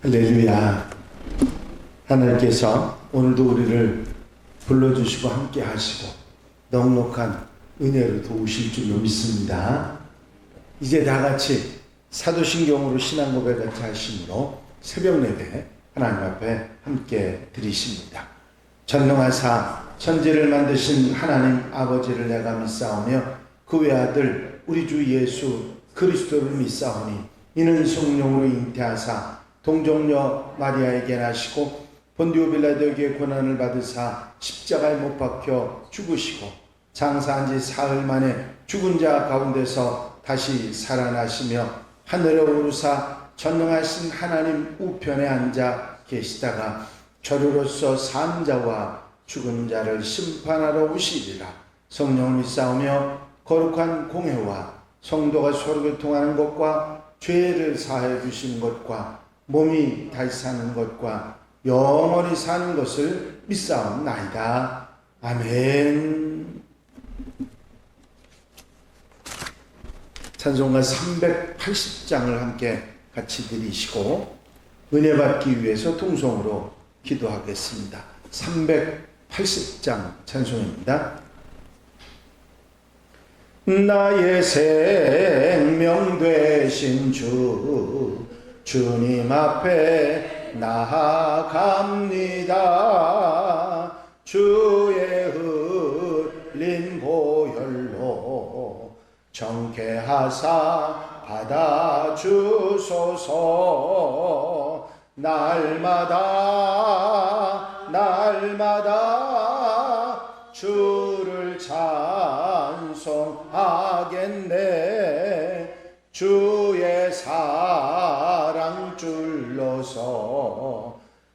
할렐루야. 하나님께서 오늘도 우리를 불러주시고 함께 하시고 넉넉한 은혜로 도우실 줄로 믿습니다. 이제 다 같이 사도신경으로 신앙 고백 같이 하심으로 새벽 예배 하나님 앞에 함께 드리십니다. 전능하사 천지를 만드신 하나님 아버지를 내가 믿사오며 그 외아들 우리 주 예수 그리스도를 믿사오니 이는 성령으로 잉태하사 동정녀 마리아에게 나시고 본디오 빌라도에게 고난을 받으사 십자가에 못 박혀 죽으시고 장사한 지 사흘 만에 죽은 자 가운데서 다시 살아나시며 하늘에 오르사 전능하신 하나님 우편에 앉아 계시다가 저주로서 산 자와 죽은 자를 심판하러 오시리라. 성령을 믿사오며 거룩한 공회와 성도가 서로 교통하는 것과 죄를 사해 주시는 것과 몸이 다시 사는 것과 영원히 사는 것을 믿사옵나이다. 아멘. 찬송가 380장을 함께 같이 드리시고 은혜 받기 위해서 통성으로 기도하겠습니다. 380장 찬송입니다. 나의 생명 되신 주 주님 앞에 나아갑니다. 주의 흘린 보혈로 정케하사 받아주소서 날마다 날마다 주를 찬송하겠네 주의 사랑 줄로서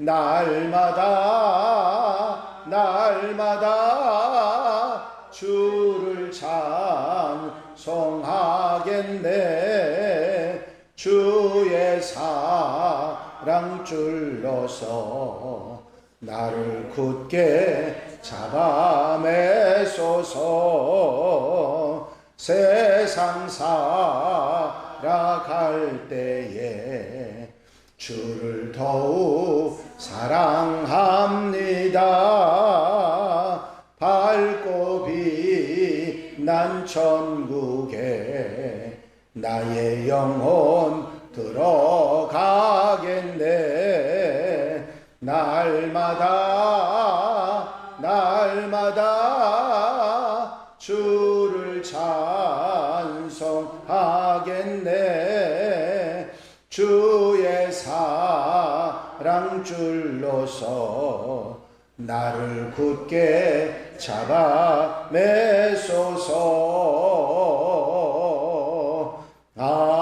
날마다 날마다 주를 찬송하겠네. 주의 사랑 줄로서 나를 굳게 잡아매소서. 세상 살아갈 때에 주를 더욱 사랑합니다. 밝고 빛난 천국에 나의 영혼 들어가겠네. 날마다, 날마다 주 사랑 줄로서 나를 굳게 잡아 매소서. 아멘.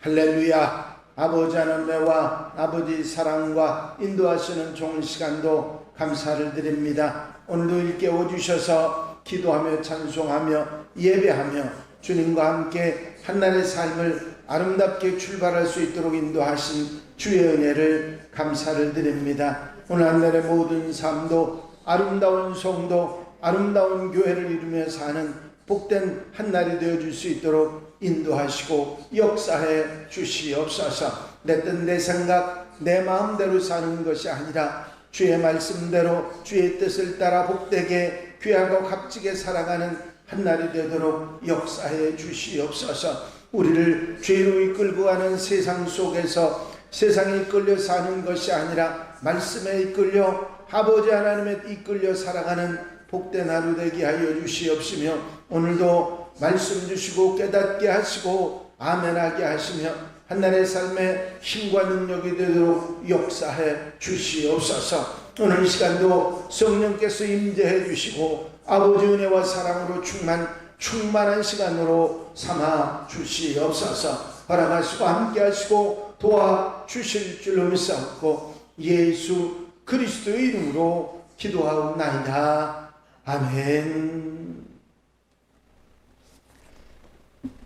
할렐루야. 아버지 하나님과 아버지 사랑과 인도하시는 좋은 시간도 감사를 드립니다. 오늘도 일깨워 주셔서 기도하며 찬송하며 예배하며 주님과 함께 한날의 삶을 아름답게 출발할 수 있도록 인도하신 주의 은혜를 감사를 드립니다. 오늘 한날의 모든 삶도 아름다운 성도, 아름다운 교회를 이루며 사는 복된 한날이 되어줄 수 있도록 인도하시고 역사해 주시옵소서. 내 뜻, 내 생각, 내 마음대로 사는 것이 아니라 주의 말씀대로 주의 뜻을 따라 복되게 귀하고 값지게 살아가는 한날이 되도록 역사해 주시옵소서. 우리를 죄로 이끌고 가는 세상 속에서 세상에 이끌려 사는 것이 아니라 말씀에 이끌려 아버지 하나님에 이끌려 살아가는 복된 하루 되게 하여 주시옵시며 오늘도 말씀 주시고 깨닫게 하시고 아멘하게 하시며 한날의 삶에 힘과 능력이 되도록 역사해 주시옵소서. 오늘 시간도 성령께서 임재해 주시고 아버지 은혜와 사랑으로 충만 충만한 시간으로 삼아 주시옵소서. 허락하시고 함께하시고 도와 주실 줄로 믿사옵고 예수 그리스도의 이름으로 기도하옵나이다. 아멘.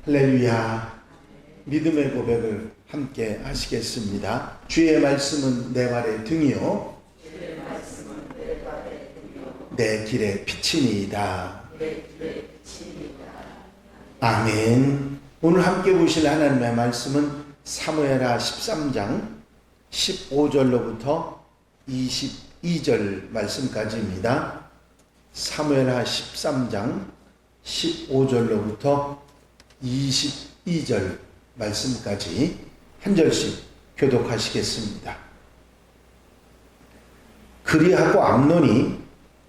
할렐루야. 믿음의 고백을 함께 하시겠습니다. 주의 말씀은 내 발의 등이요. 내 길의 빛이니이다. 아멘. 오늘 함께 보실 하나님의 말씀은 사무엘하 13장 15절로부터 22절 말씀까지입니다. 사무엘하 13장 15절로부터 22절 말씀까지 한 절씩 교독하시겠습니다. 그리하고 암논이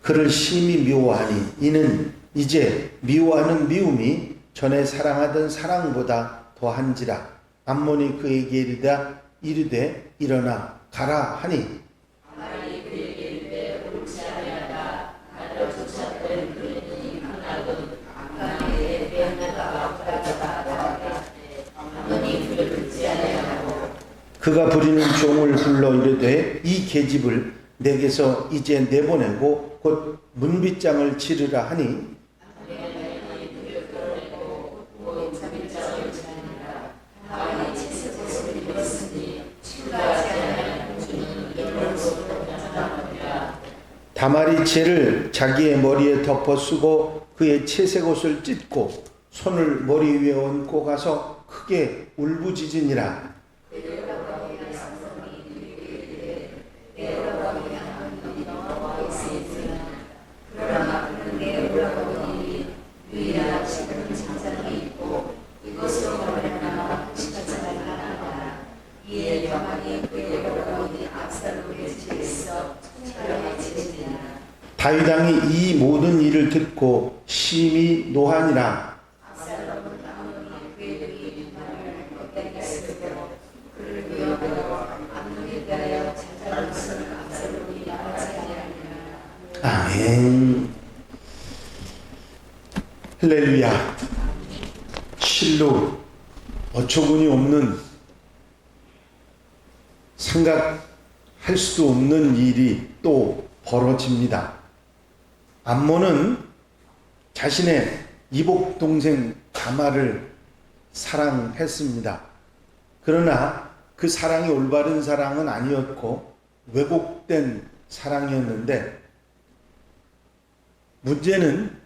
그를 심히 미워하니 이는 이제 미워하는 미움이 전에 사랑하던 사랑보다 더한지라. 암몬이 그에게 이르다 이르되 일어나 가라 하니. 그가 부리는 종을 불러 이르되 이 계집을 내게서 이제 내보내고 곧 문빗장을 치르라 하니 다말이 채를 자기의 머리에 덮어 쓰고 그의 채색 옷을 찢고 손을 머리 위에 얹고 가서 크게 울부짖으니라 다윗 왕이 이 모든 일을 듣고 심히 노하니라. 아멘. 할렐루야. 실로 어처구니 없는 생각할 수도 없는 일이 또 벌어집니다. 암몬은 자신의 이복 동생 다마를 사랑했습니다. 그러나 그 사랑이 올바른 사랑은 아니었고 왜곡된 사랑이었는데 문제는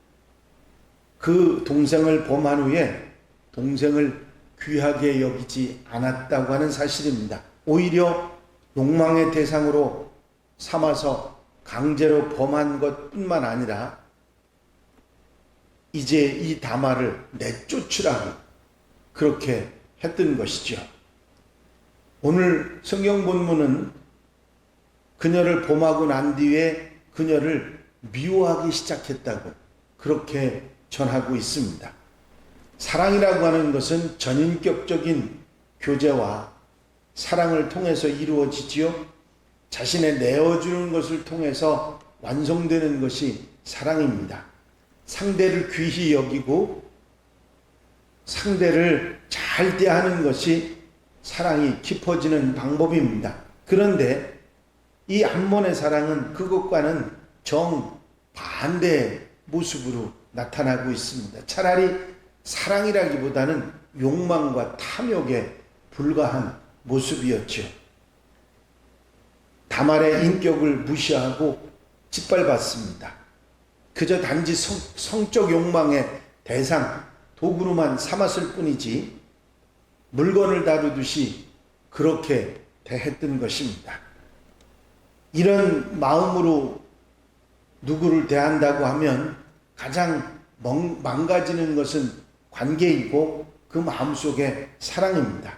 그 동생을 범한 후에 동생을 귀하게 여기지 않았다고 하는 사실입니다. 오히려 욕망의 대상으로 삼아서 강제로 범한 것 뿐만 아니라 이제 이 다마를 내쫓으라고 그렇게 했던 것이죠. 오늘 성경 본문은 그녀를 범하고 난 뒤에 그녀를 미워하기 시작했다고 그렇게 전하고 있습니다. 사랑이라고 하는 것은 전인격적인 교제와 사랑을 통해서 이루어지지요. 자신의 내어주는 것을 통해서 완성되는 것이 사랑입니다. 상대를 귀히 여기고 상대를 잘 대하는 것이 사랑이 깊어지는 방법입니다. 그런데 이 암몬의 사랑은 그것과는 정반대 모습으로 나타나고 있습니다. 차라리 사랑이라기보다는 욕망과 탐욕에 불과한 모습이었죠. 다말의 인격을 무시하고 짓밟았습니다. 그저 단지 성, 성적 욕망의 대상, 도구로만 삼았을 뿐이지 물건을 다루듯이 그렇게 대했던 것입니다. 이런 마음으로 누구를 대한다고 하면 가장 망가지는 것은 관계이고 그 마음속에 사랑입니다.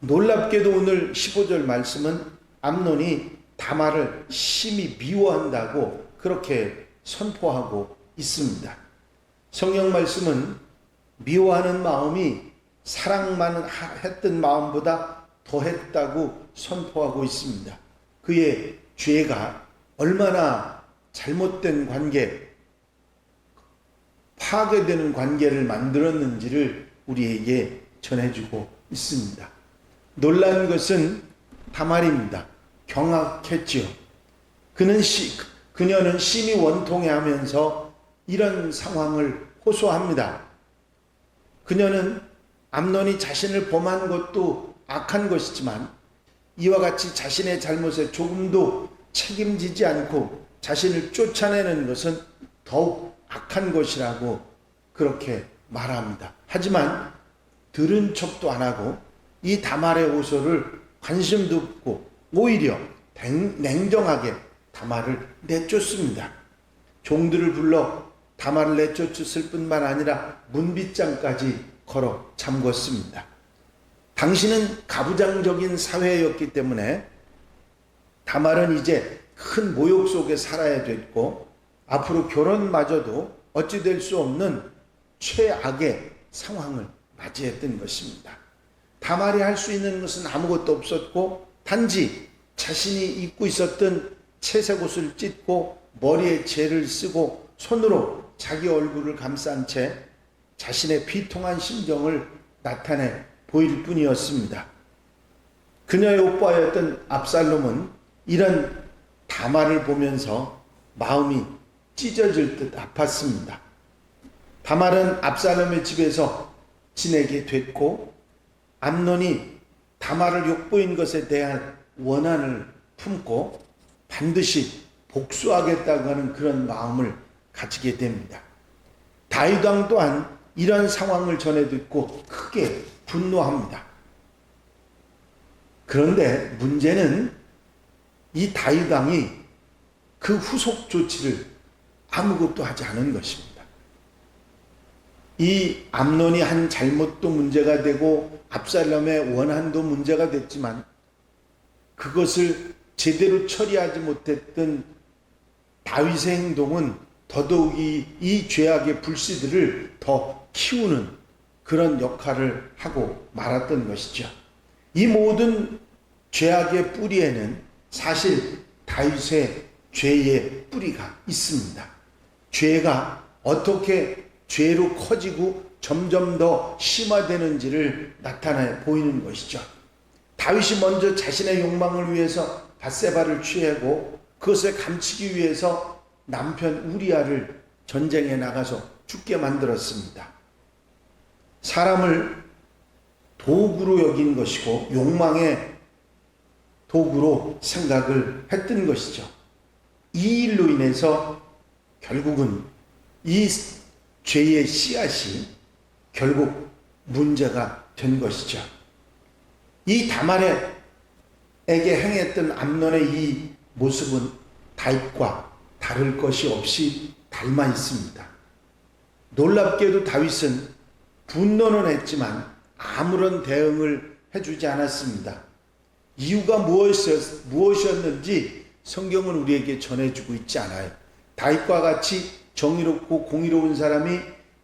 놀랍게도 오늘 15절 말씀은 암논이 다말을 심히 미워한다고 그렇게 선포하고 있습니다. 성경 말씀은 미워하는 마음이 사랑만 했던 마음보다 더했다고 선포하고 있습니다. 그의 죄가 얼마나 잘못된 관계, 파괴되는 관계를 만들었는지를 우리에게 전해주고 있습니다. 놀란 것은 다말입니다. 경악했지요. 그는 시, 그녀는 심히 원통해하면서 이런 상황을 호소합니다. 그녀는 암론이 자신을 범한 것도 악한 것이지만 이와 같이 자신의 잘못에 조금도 책임지지 않고 자신을 쫓아내는 것은 더욱 악한 것이라고 그렇게 말합니다. 하지만 들은 척도 안 하고 이 다말의 호소를 관심도 없고 오히려 냉- 냉정하게 다말을 내쫓습니다. 종들을 불러 다말을 내쫓았을 뿐만 아니라 문빗장까지 걸어 잠궜습니다. 당신은 가부장적인 사회였기 때문에 다말은 이제 큰 모욕 속에 살아야 됐고 앞으로 결혼마저도 어찌 될 수 없는 최악의 상황을 맞이했던 것입니다. 다말이 할 수 있는 것은 아무것도 없었고 단지 자신이 입고 있었던 채색 옷을 찢고 머리에 재를 쓰고 손으로 자기 얼굴을 감싼 채 자신의 비통한 심정을 나타내 보일 뿐이었습니다. 그녀의 오빠였던 압살롬은 이런 다말을 보면서 마음이 찢어질 듯 아팠습니다. 다말은 압살롬의 집에서 지내게 됐고 암논이 다말을 욕보인 것에 대한 원한을 품고 반드시 복수하겠다고 하는 그런 마음을 가지게 됩니다. 다윗 왕 또한 이런 상황을 전해 듣고 크게 분노합니다. 그런데 문제는 이 다윗 왕이 그 후속 조치를 아무것도 하지 않은 것입니다. 이 암론이 한 잘못도 문제가 되고 압살롬의 원한도 문제가 됐지만 그것을 제대로 처리하지 못했던 다윗의 행동은 더더욱이 이 죄악의 불씨들을 더 키우는 그런 역할을 하고 말았던 것이죠. 이 모든 죄악의 뿌리에는 사실 다윗의 죄의 뿌리가 있습니다. 죄가 어떻게 죄로 커지고 점점 더 심화되는지를 나타내 보이는 것이죠. 다윗이 먼저 자신의 욕망을 위해서 바세바를 취하고 그것을 감추기 위해서 남편 우리아를 전쟁에 나가서 죽게 만들었습니다. 사람을 도구로 여긴 것이고 욕망의 도구로 생각을 했던 것이죠. 이 일로 인해서 결국은 이 죄의 씨앗이 결국 문제가 된 것이죠. 이 다말에게 행했던 암론의 이 모습은 다윗과 다를 것이 없이 닮아 있습니다. 놀랍게도 다윗은 분노는 했지만 아무런 대응을 해주지 않았습니다. 이유가 무엇이었, 무엇이었는지 성경은 우리에게 전해주고 있지 않아요. 다윗과 같이 정의롭고 공의로운 사람이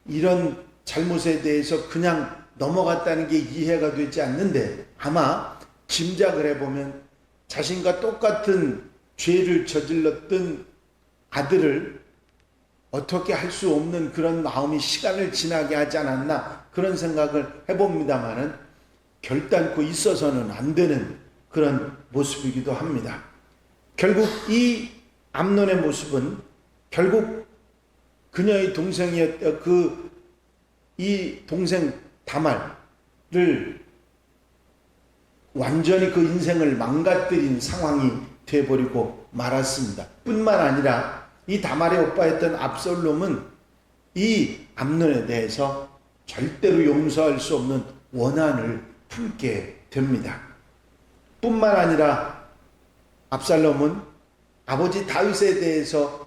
이런 잘못에 대해서 그냥 넘어갔다는 게 이해가 되지 않는데 아마 짐작을 해보면 자신과 똑같은 죄를 저질렀던 아들을 어떻게 할 수 없는 그런 마음이 시간을 지나게 하지 않았나 그런 생각을 해봅니다만은 결단코 있어서는 안 되는 그런 모습이기도 합니다. 결국 이 암론의 모습은 결국 그녀의 동생이었던 그 이 동생 다말을 완전히 그 인생을 망가뜨린 상황이 되어버리고 말았습니다. 뿐만 아니라 이 다말의 오빠였던 압솔롬은 이 암론에 대해서 절대로 용서할 수 없는 원한을 품게 됩니다. 뿐만 아니라 압살롬은 아버지 다윗에 대해서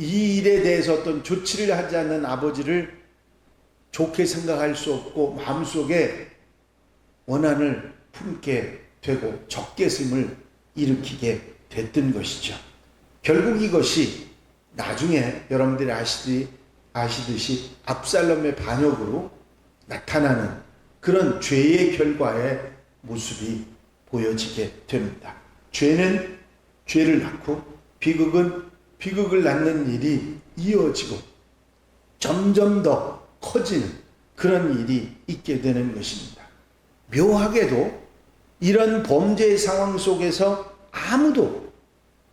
이 일에 대해서 어떤 조치를 하지 않는 아버지를 좋게 생각할 수 없고 마음속에 원한을 품게 되고 적개심을 일으키게 됐던 것이죠. 결국 이것이 나중에 여러분들이 아시듯이, 아시듯이 압살롬의 반역으로 나타나는 그런 죄의 결과의 모습이 보여지게 됩니다. 죄는 죄를 낳고 비극은 비극을 낳는 일이 이어지고 점점 더 커지는 그런 일이 있게 되는 것입니다. 묘하게도 이런 범죄의 상황 속에서 아무도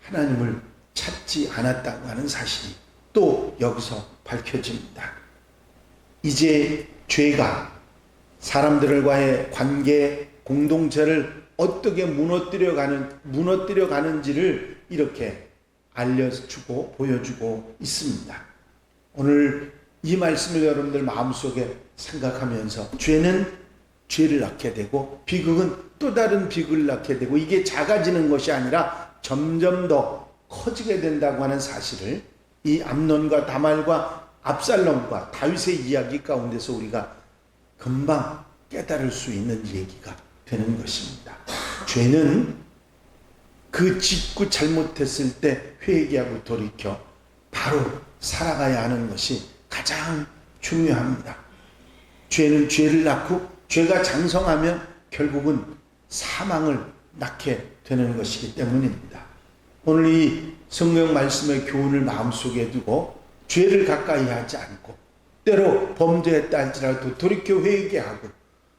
하나님을 찾지 않았다고 하는 사실이 또 여기서 밝혀집니다. 이제 죄가 사람들과의 관계 공동체를 어떻게 무너뜨려 가는 무너뜨려 가는지를 이렇게 알려주고 보여주고 있습니다. 오늘 이 말씀을 여러분들 마음속에 생각하면서 죄는 죄를 낳게 되고 비극은 또 다른 비극을 낳게 되고 이게 작아지는 것이 아니라 점점 더 커지게 된다고 하는 사실을 이 암론과 다말과 압살롬과 다윗의 이야기 가운데서 우리가 금방 깨달을 수 있는 얘기가 되는 것입니다. 죄는 그 짓고 잘못했을 때 회개하고 돌이켜 바로 살아가야 하는 것이 가장 중요합니다. 죄는 죄를 낳고 죄가 장성하면 결국은 사망을 낳게 되는 것이기 때문입니다. 오늘 이 성경 말씀의 교훈을 마음속에 두고 죄를 가까이 하지 않고 때로 범죄했다 할지라도 돌이켜 회개하고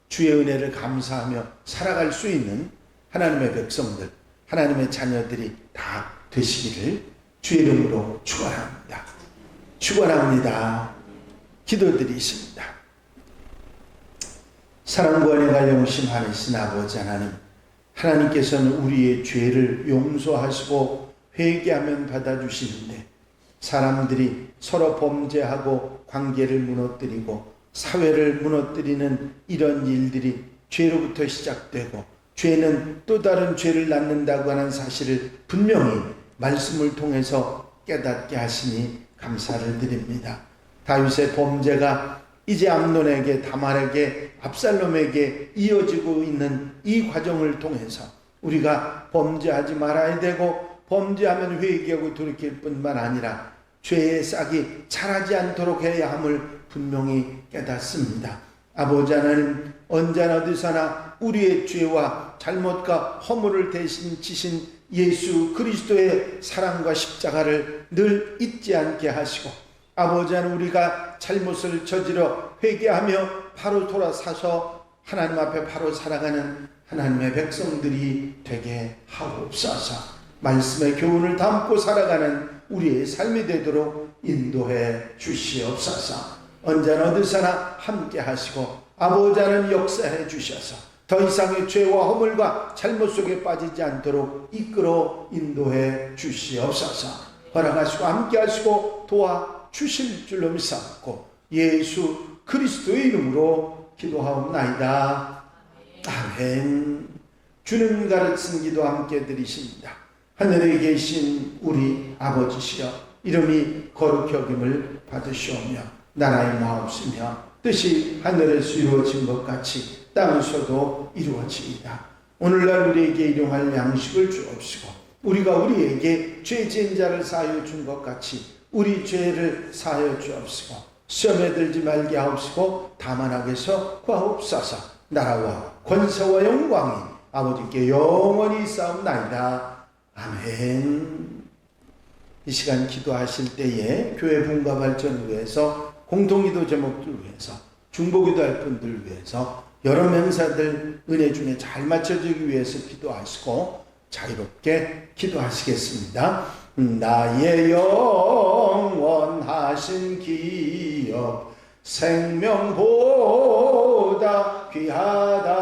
주의 은혜를 감사하며 살아갈 수 있는 하나님의 백성들, 하나님의 자녀들이 다 되시기를 주의 이름으로 축원합니다. 축원합니다. 기도드리십니다. 사랑과 은혜가 영심하신 아버지 하나님, 하나님께서는 우리의 죄를 용서하시고 회개하면 받아주시는데 사람들이 서로 범죄하고 관계를 무너뜨리고 사회를 무너뜨리는 이런 일들이 죄로부터 시작되고 죄는 또 다른 죄를 낳는다고 하는 사실을 분명히 말씀을 통해서 깨닫게 하시니 감사를 드립니다. 다윗의 범죄가 이제 암론에게 다말에게 압살롬에게 이어지고 있는 이 과정을 통해서 우리가 범죄하지 말아야 되고 범죄하면 회개하고 돌이킬 뿐만 아니라 죄의 싹이 자라지 않도록 해야 함을 분명히 깨닫습니다. 아버지 하나님 언제나 어디서나 우리의 죄와 잘못과 허물을 대신 지신 예수 그리스도의 사랑과 십자가를 늘 잊지 않게 하시고 아버지 하나님 우리가 잘못을 저지러 회개하며 바로 돌아서서 하나님 앞에 바로 살아가는 하나님의 백성들이 되게 하옵소서. 말씀의 교훈을 담고 살아가는 우리의 삶이 되도록 인도해 주시옵소서. 언제나 어디서나 함께 하시고 아버지 하나님 역사해 주셔서 더 이상의 죄와 허물과 잘못 속에 빠지지 않도록 이끌어 인도해 주시옵소서. 허락하시고 함께 하시고 도와 주실 줄로 믿사옵고 예수 그리스도의 이름으로 기도하옵나이다. 아멘. 주님 가르친 기도 함께 드리십니다. 하늘에 계신 우리 아버지시여 이름이 거룩히 여김을 받으시오며 나라의 마옵시며 뜻이 하늘에서 이루어진 것 같이 땅에서도 이루어지이다. 오늘날 우리에게 일용할 양식을 주옵시고 우리가 우리에게 죄 지은 자를 사하여 준 것 같이 우리 죄를 사하여 주옵시고 시험에 들지 말게 하옵시고 다만 악에서 구하옵소서 나라와 권세와 영광이 아버지께 영원히 싸움나이다. 아멘. 이 시간 기도하실 때에 교회 분과 발전을 위해서 공동기도 제목들 위해서 중보기도 할 분들 위해서 여러 명사들 은혜 중에 잘 맞춰지기 위해서 기도하시고 자유롭게 기도하시겠습니다. 나의 영원하신 기업 생명보다 귀하다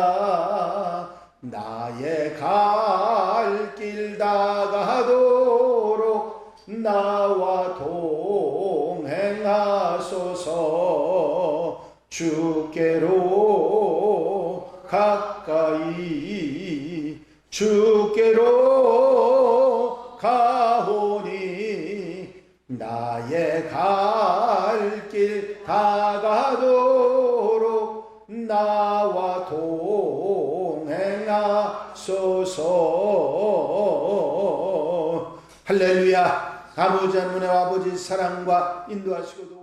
나의 갈 길 다가도록 나와 동행하소서 주께로 가까이 주께로 가오니 나의 갈 길 다가도록 나와 동행하소서. 할렐루야. 아버지 하나님의 아버지 사랑과 인도하시고 도우시